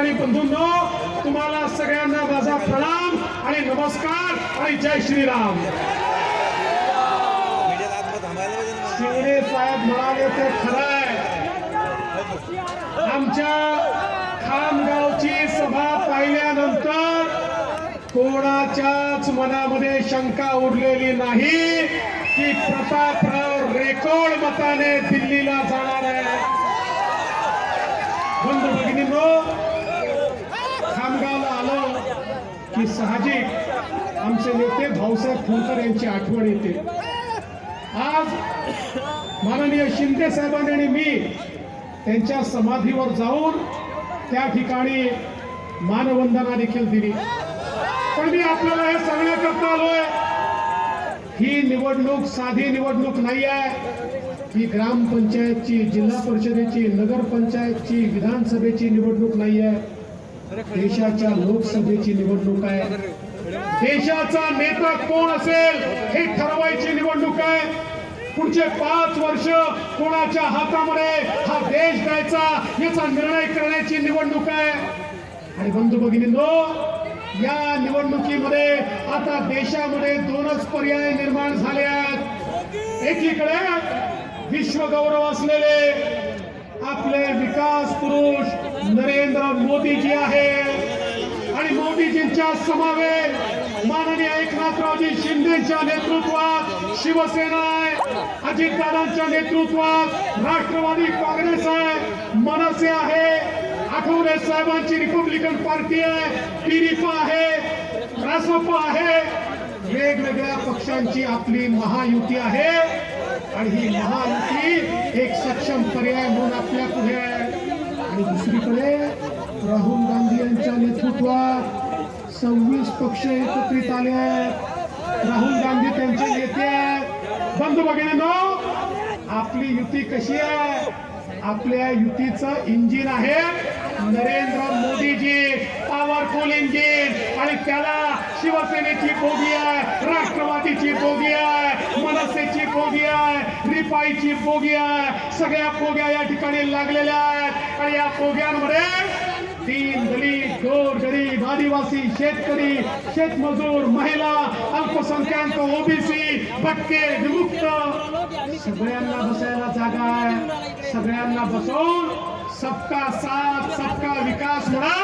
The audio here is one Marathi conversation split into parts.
बंधूंनो तुम्हाला सगळ्यांना माझा प्रणाम आणि नमस्कार आणि जय श्रीराम. शिंगणे साहेब म्हणाले ते खरं आहे आमच्या खामगावची सभा पाहिल्यानंतर कोणाच्याच मनामध्ये शंका उरलेली नाही की प्रतापराव रेकॉर्ड मताने दिल्लीला जाणार आहे. बंधू भगिनी खामगावला आलो की साहजिक आमचे नेते भाऊसाहेब फुलकर यांची आठवण येते. आज माननीय शिंदे साहेबांनी आणि मी त्यांच्या समाधीवर जाऊन त्या ठिकाणी मानवंदना देखील दिली. पण मी आपल्याला हे सांगण्याकरता आलोय ही निवडणूक साधी निवडणूक नाही आहे. ही ग्रामपंचायतची जिल्हा परिषदेची नगरपंचायतची विधानसभेची निवडणूक नाही आहे. देशाच्या लोकसभेची निवडणूक आहे. देशाचा नेता कोण असेल हे ठरवायची निवडणूक आहे. पुढचे पाच वर्ष कोणाच्या हातामध्ये हा देश द्यायचा याचा निर्णय करण्याची निवडणूक आहे. आणि बंधू भगिनींनो या निवडणुकीमध्ये आता देशामध्ये दोनच पर्याय निर्माण झाले आहेत. एकीकडे विश्वगौरव असलेले आपले विकास पुरुष नरेंद्र मोदीजी आहे. आणि मोदीजींच्या समावेश माननीय एकनाथरावजी शिंदेच्या नेतृत्वात शिवसेना आहे अजितदादांच्या नेतृत्वात राष्ट्रवादी काँग्रेस आहे मनसे आहे आठवले साहेबांची रिपब्लिकन पार्टी आहे पिरिपा आहे रासप आहे. वेगवेगळ्या पक्षांची आपली महायुती आहे. आणि ही महायुती एक सक्षम पर्याय म्हणून आपल्या पुढे आहे आणि दुसरीकडे राहुल गांधी यांच्या नेतृत्वात सव्वीस पक्ष एकत्रित आले राहुल गांधी त्यांचे नेते आहेत. बंधू भगिनींनो आपली युती कशी आहे? आपल्या युतीचं इंजिन आहे नरेंद्र मोदीजी पॉवरफुल इंजिन आणि त्याला शिवसेनेची बोगी आहे राष्ट्रवादीची बोगी आहे मनसेची बोगी आहे रिपाईची बोगी आहे. सगळ्या बोग्या या ठिकाणी लागलेल्या आहेत. आणि या बोग्यांमध्ये तीन दलित गोर गरीब आदिवासी शेतकरी शेतमजूर महिला अल्पसंख्याक ओबीसी पक्के विमुक्त. सगळ्यांना बसायला जागा आहे. सगळ्यांना बसवून सबका साथ सबका विकास म्हणा.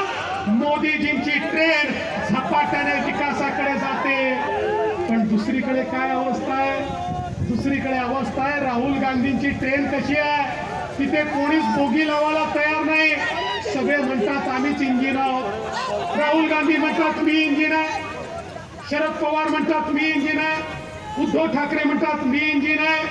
मोदीजींची ट्रेन झपाट्याने विकासाकडे जाते. पण दुसरीकडे काय अवस्था आहे? दुसरीकडे अवस्था आहे. राहुल गांधींची ट्रेन कशी आहे? तिथे कोणीच बोगी लावायला तयार नाही. म्हणतात आम्हीच इंजिन आहोत. राहुल गांधी म्हणतात मी इंजिन आहे. शरद पवार म्हणतात मी इंजिन आहे. उद्धव ठाकरे म्हणतात मी इंजिन आहे.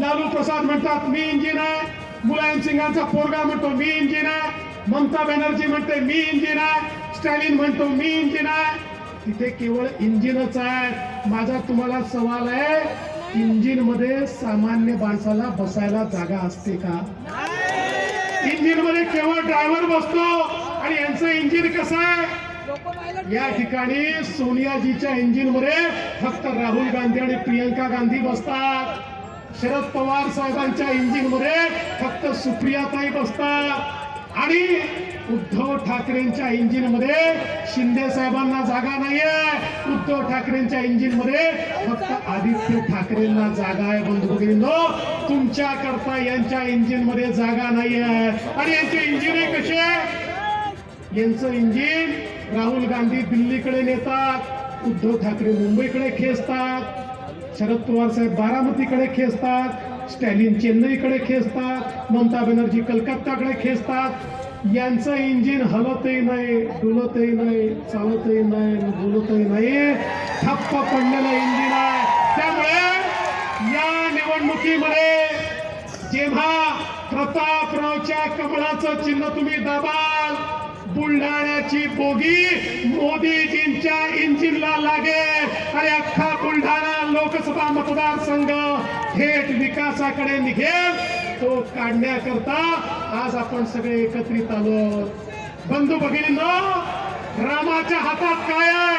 लालू प्रसाद म्हणतात मी इंजिन आहे. मुलायम सिंगांचा पोरगा म्हणतो मी इंजिन आहे. ममता बॅनर्जी म्हणते मी इंजिन आहे. स्टॅलिन म्हणतो मी इंजिन आहे. तिथे केवळ इंजिनच आहे माझा तुम्हाला सवाल आहे इंजिनमध्ये सामान्य माणसाला बसायला जागा असते का? इंजिनमध्ये केवळ ड्रायव्हर बसतो आणि यांचं इंजिन कसं आहे? या ठिकाणी सोनियाजीच्या इंजिनमध्ये फक्त राहुल गांधी आणि प्रियंका गांधी बसतात. शरद पवार साहेबांच्या इंजिनमध्ये फक्त सुप्रियाताई बसतात. आणि उद्धव ठाकरेंच्या इंजिनमध्ये शिंदे साहेबांना जागा नाहीये. उद्धव ठाकरेंच्या इंजिनमध्ये फक्त आदित्य ठाकरेंना जागा आहे बंधू भगिनींनो तुमच्या करता यांच्या इंजिनमध्ये जागा नाहीये. आणि यांचे इंजिन कसे? यांचं इंजिन राहुल गांधी दिल्लीकडे नेतात उद्धव ठाकरे मुंबईकडे खेचतात शरद पवार साहेब बारामतीकडे खेचतात स्टॅलिन चेन्नईकडे खेचतात ममता बॅनर्जी कलकत्ताकडे खेचतात. यांचं इंजिन हलतही नाही डुलतही नाही चालतही नाही बोलतही नाही ठप्प पडलेलं इंजिन आहे. त्यामुळे या निवडणुकीमध्ये जेव्हा प्रतापरावच्या कमळाचं चिन्ह तुम्ही दाबाल बुलढाण्याची बोगी मोदीजींच्या इंजिनला लागेल. आणि अख्खा बुलढाणा लोकसभा मतदारसंघ थेट विकासाकडे निघेल. तो काढण्याकरता आज आपण सगळे एकत्रित आलो बंधू भगिनींनो रामाच्या हातात काय आहे?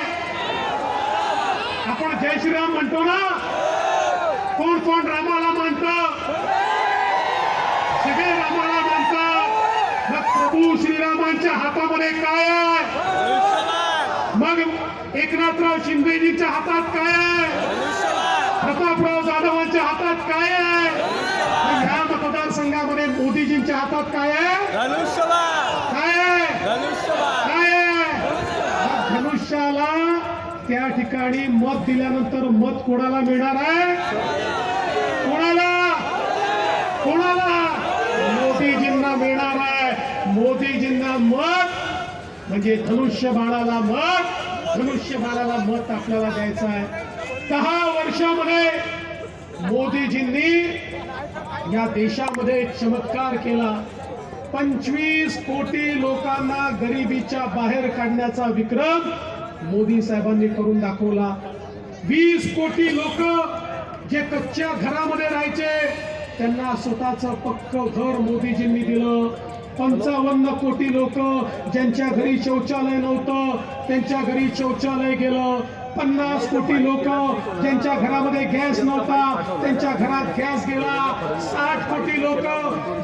आपण जय श्रीराम म्हणतो ना? कोण कोण रामाला मानतं? सगळे रामाला मानतात. मग प्रभू श्रीरामांच्या हातामध्ये काय आहे? मग एकनाथराव शिंदेजीच्या हातात काय आहे? प्रतापराव हातात काय आहे? ह्या मतदारसंघामध्ये मोदीजींच्या हातात काय आहे? काय आहे? काय आहे? मग धनुष्याला त्या ठिकाणी मत दिल्यानंतर मत कोणाला मिळणार आहे? कोणाला? कोणाला? मोदीजींना मिळणार आहे. मोदीजींना मत म्हणजे धनुष्य बाणाला मत धनुष्य बाणाला मत आपल्याला द्यायचं आहे. दहा वर्षामध्ये मोदीजींनी या देशामध्ये चमत्कार केला. पंचवीस कोटी लोकांना गरिबीच्या बाहेर काढण्याचा विक्रम मोदी साहेबांनी करून दाखवला. वीस कोटी लोक जे कच्च्या घरामध्ये राहायचे त्यांना स्वतःचं पक्क घर मोदीजींनी दिलं. पंचावन्न कोटी लोक ज्यांच्या घरी शौचालय नव्हतं त्यांच्या घरी शौचालय गेलं. पन्नास कोटी लोक ज्यांच्या घरामध्ये गॅस नव्हता त्यांच्या घरात गॅस गेला. साठ कोटी लोक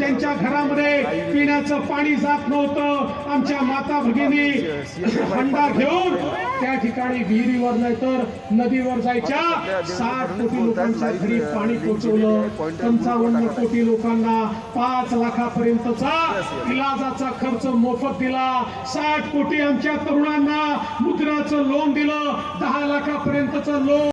त्यांच्या घरामध्ये पिण्याचं पाणी जात नव्हतं. आमच्या माता भगिनी हंडा घेऊन त्या ठिकाणी विहिरीवर नाही तर नदीवर जायच्या. साठ कोटी लोकांच्या घरी पाणी पोहोचवलं. पंचावन्न कोटी लोकांना पाच लाखापर्यंतचा इलाजाचा खर्च मोफत दिला. साठ कोटी आमच्या तरुणांना मुद्राचं लोन दिलं. दहा लाखापर्यंतचं लोन